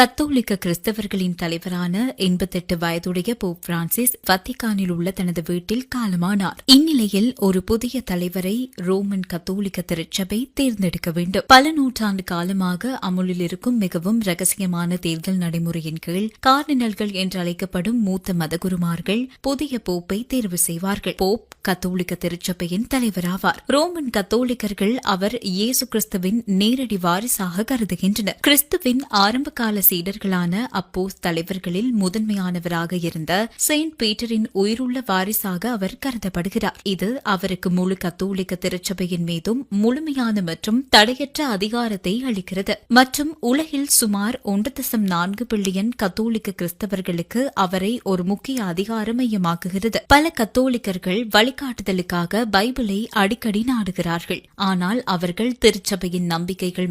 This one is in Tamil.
கத்தோலிக்க கிறிஸ்தவர்களின் தலைவரான எண்பத்தெட்டு வயதுடைய போப் பிரான்சிஸ் வத்திகானில் உள்ள தனது வீட்டில் காலமானார். இந்நிலையில் ஒரு புதிய தலைவரை ரோமன் கத்தோலிக்க திருச்சபை தேர்ந்தெடுக்க வேண்டும். பல நூற்றாண்டு காலமாக அமுலில் இருக்கும் மிகவும் ரகசியமான தேர்தல் நடைமுறையின் கீழ் கார்டினல்கள் என்று அழைக்கப்படும் மூத்த மதகுருமார்கள் புதிய போப்பை தேர்வு செய்வார்கள். போப் கத்தோலிக்க திருச்சபையின் தலைவராவார். ரோமன் கத்தோலிக்கர்கள் அவர் இயேசு கிறிஸ்துவின் நேரடி வாரிசாக கருதுகின்றனர். கிறிஸ்துவின் ஆரம்பகால சீடர்களான அப்போஸ் தலைவர்களில் முதன்மையானவராக இருந்த செயின்ட் பீட்டரின் உயிருள்ள வாரிசாக அவர் கருதப்படுகிறார். இது அவருக்கு முழு கத்தோலிக்க திருச்சபையின் மீதும் முழுமையான மற்றும் தடையற்ற அதிகாரத்தை அளிக்கிறது. மற்றும் உலகில் சுமார் ஒன்று தசம் நான்கு பில்லியன் கத்தோலிக்க கிறிஸ்தவர்களுக்கு அவரை ஒரு முக்கிய அதிகார மையமாக்குகிறது. பல கத்தோலிக்கர்கள் வழிகாட்டுதலுக்காக பைபிளை அடிக்கடி நாடுகிறார்கள். ஆனால் அவர்கள் திருச்சபையின் நம்பிக்கைகள்